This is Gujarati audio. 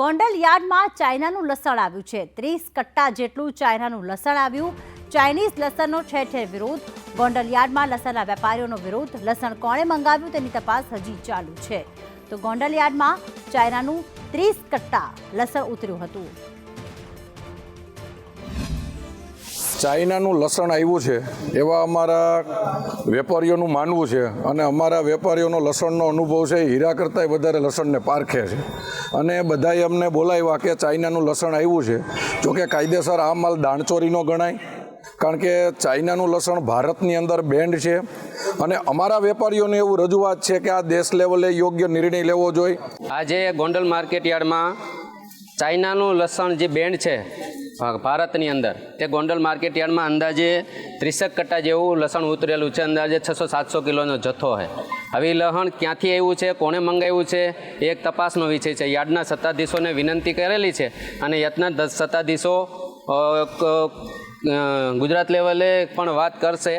ગોંડલ યાર્ડમાં ચાઇનાનું લસણ આવ્યું છે. ત્રીસ કટ્ટા જેટલું ચાઇનાનું લસણ આવ્યું. ચાઇનીઝ લસણનો ઠેર ઠેર વિરોધ. ગોંડલ યાર્ડમાં લસણના વેપારીઓનો વિરોધ. લસણ કોણે મંગાવ્યું તેની તપાસ હજી ચાલુ છે. તો ગોંડલ યાર્ડમાં ચાઇનાનું ત્રીસ કટ્ટા લસણ ઉતર્યું હતું. ચાઇનાનું લસણ આવ્યું છે, એવા અમારા વેપારીઓનું માનવું છે અને અમારા વેપારીઓનો લસણનો અનુભવ છે હીરા કરતાંય વધારે લસણને પારખે છે. અને બધાએ અમને બોલાવ્યા કે ચાઇનાનું લસણ આવ્યું છે. જોકે કાયદેસર આ માલ દાણચોરીનો ગણાય, કારણ કે ચાઇનાનું લસણ ભારતની અંદર બેન્ડ છે. અને અમારા વેપારીઓને એવું રજૂઆત છે કે આ દેશ લેવલે યોગ્ય નિર્ણય લેવો જોઈએ. આજે ગોંડલ માર્કેટ યાર્ડમાં ચાઇનાનું લસણ જે બેન્ડ છે ભારતની અંદર. તે ગોંડલ માર્કેટ યાર્ડમાં અંદાજે ત્રીસેક કટ્ટા જેવું લસણ ઉતરેલું છે. અંદાજે છસો સાતસો કિલોનો જથ્થો છે હવે લસણ ક્યાંથી આવ્યું છે? કોણે મંગાવ્યું છે? એક તપાસનો વિષય છે. યાર્ડના સત્તાધીશોને વિનંતી કરેલી છે અને યાર્ડના સત્તાધીશો ગુજરાત લેવલે પણ વાત કરશે.